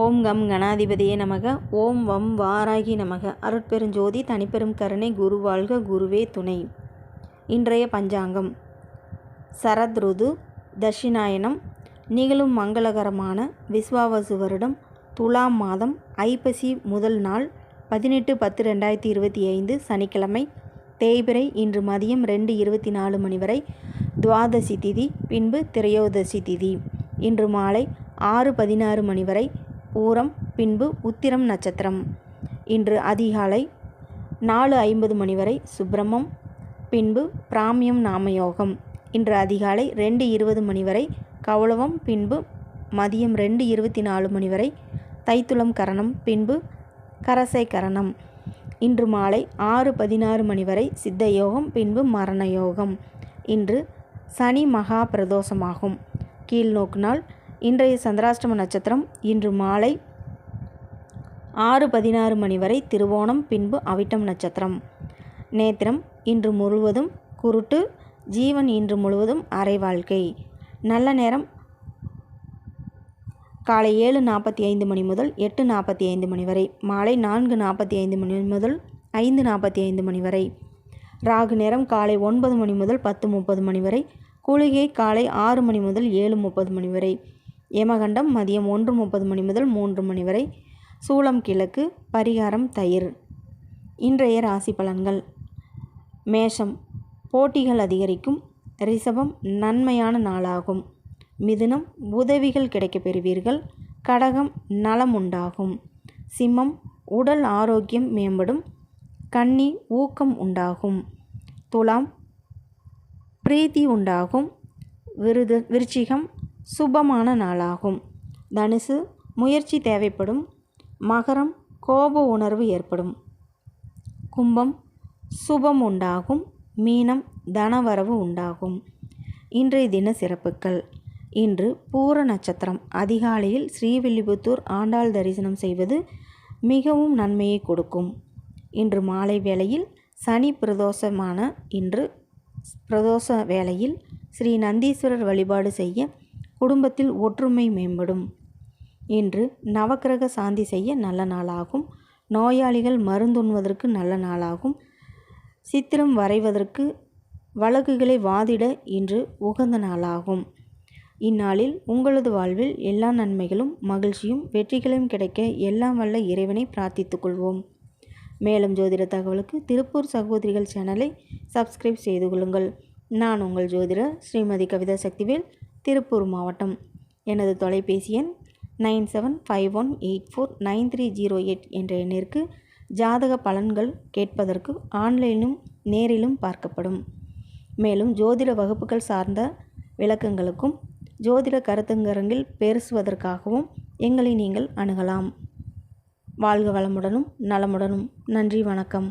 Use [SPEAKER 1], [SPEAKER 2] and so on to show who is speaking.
[SPEAKER 1] ஓம் come கணாதிபதியே நமக. ஓம் வம் வாராகி நமக. அருட்பெருஞ்சோதி தனிப்பெரும் கருணை குரு வாழ்க குருவே துணை. இன்றைய பஞ்சாங்கம். சரத் ருது தட்சிணாயனம் நிகழும் மங்களகரமான விஸ்வாவசு வருடம் துலாம் மாதம் ஐப்பசி முதல் நாள் பதினெட்டு பத்து ரெண்டாயிரத்தி இருபத்தி ஐந்து சனிக்கிழமை தேய்பிரை இன்று மதியம் ரெண்டு இருபத்தி நாலு மணி வரை துவாதசி திதி பின்பு திரையோதசி திதி. இன்று மாலை ஆறு பதினாறு மணி வரை பூரம் பின்பு உத்திரம் நட்சத்திரம். இன்று அதிகாலை நாலு ஐம்பது மணி வரை சுப்பிரமம் பின்பு பிராமியம் நாமயோகம். இன்று அதிகாலை ரெண்டு இருபது மணி வரை கௌளவம் பின்பு மதியம் ரெண்டு இருபத்தி நாலு மணி வரை தைத்துளம் கரணம் பின்பு கரசை கரணம். இன்று மாலை ஆறு பதினாறு மணி வரை சித்த யோகம் பின்பு மரண யோகம் இன்று சனி மகா பிரதோஷமாகும். கீழ்நோக்கு நாள் இன்றைய சந்திராஷ்டம நட்சத்திரம் இன்று மாலை ஆறு பதினாறு மணி வரை திருவோணம் பின்பு அவிட்டம் நட்சத்திரம். நேத்திரம் இன்று முழுவதும் குருட்டு ஜீவன் இன்று முழுவதும் அரை வாழ்க்கை. நல்ல நேரம் காலை ஏழு நாற்பத்தி ஐந்து மணி முதல் எட்டு நாற்பத்தி ஐந்து மணி வரை மாலை நான்கு நாற்பத்தி ஐந்து மணி முதல் ஐந்து நாற்பத்தி ஐந்து மணி வரை. ராகு நேரம் காலை ஒன்பது மணி முதல் பத்து முப்பது மணி வரை குளிகை காலை ஆறு மணி முதல் ஏழு முப்பது மணி வரை. யமகண்டம் மதியம் ஒன்று முப்பது மணி முதல் மூன்று மணி வரை. சூளம் கிழக்கு பரிகாரம் தயிர். இன்றைய ராசி பலன்கள். மேஷம் போட்டிகள் அதிகரிக்கும். ரிஷபம் நன்மையான நாளாகும். மிதுனம் உதவிகள் கிடைக்கப் பெறுவீர்கள். கடகம் நலம் உண்டாகும். சிம்மம் உடல் ஆரோக்கியம் மேம்படும். கன்னி ஊக்கம் உண்டாகும். துலாம் பிரீத்தி உண்டாகும். விருது விருச்சிகம் சுபமான நாளாகும். தனுசு முயற்சி தேவைப்படும். மகரம் கோப உணர்வு ஏற்படும். கும்பம் சுபம் உண்டாகும். மீனம் தனவரவு உண்டாகும். இன்றைய தின சிறப்புகள். இன்று பூர நட்சத்திரம். அதிகாலையில் ஸ்ரீவில்லிபுத்தூர் ஆண்டாள் தரிசனம் செய்வது மிகவும் நன்மையை கொடுக்கும். இன்று மாலை வேளையில் சனி பிரதோஷமான இன்று பிரதோஷ வேளையில் ஸ்ரீ நந்தீஸ்வரர் வழிபாடு செய்ய குடும்பத்தில் ஒற்றுமை மேம்படும் இன்று நவக்கிரக சாந்தி செய்ய நல்ல நாளாகும். நோயாளிகள் மருந்துண்வதற்கு நல்ல நாளாகும். சித்திரம் வரைவதற்கு வழக்குகளை வாதிட இன்று உகந்த நாளாகும். இந்நாளில் உங்களது வாழ்வில் எல்லா நன்மைகளும் மகிழ்ச்சியும் வெற்றிகளும் கிடைக்க எல்லாம் வல்ல இறைவனை பிரார்த்தித்துக் கொள்வோம். மேலும் ஜோதிட தகவலுக்கு திருப்பூர் சகோதரிகள் சேனலை சப்ஸ்கிரைப் செய்து கொள்ளுங்கள். நான் உங்கள் ஜோதிடர் ஸ்ரீமதி கவிதா சக்திவேல். திருப்பூர் மாவட்டம். எனது தொலைபேசி எண் nine seven five one eight four nine three zero eight என்ற எண்ணிற்கு ஜாதக பலன்கள் கேட்பதற்கு ஆன்லைனும் நேரிலும் பார்க்கப்படும். மேலும் ஜோதிட வகுப்புகள் சார்ந்த விளக்கங்களுக்கும் ஜோதிட கருத்துங்கரங்கில் பேசுவதற்காகவும் எங்களை நீங்கள் அணுகலாம். வாழ்க வளமுடனும் நலமுடனும். நன்றி வணக்கம்.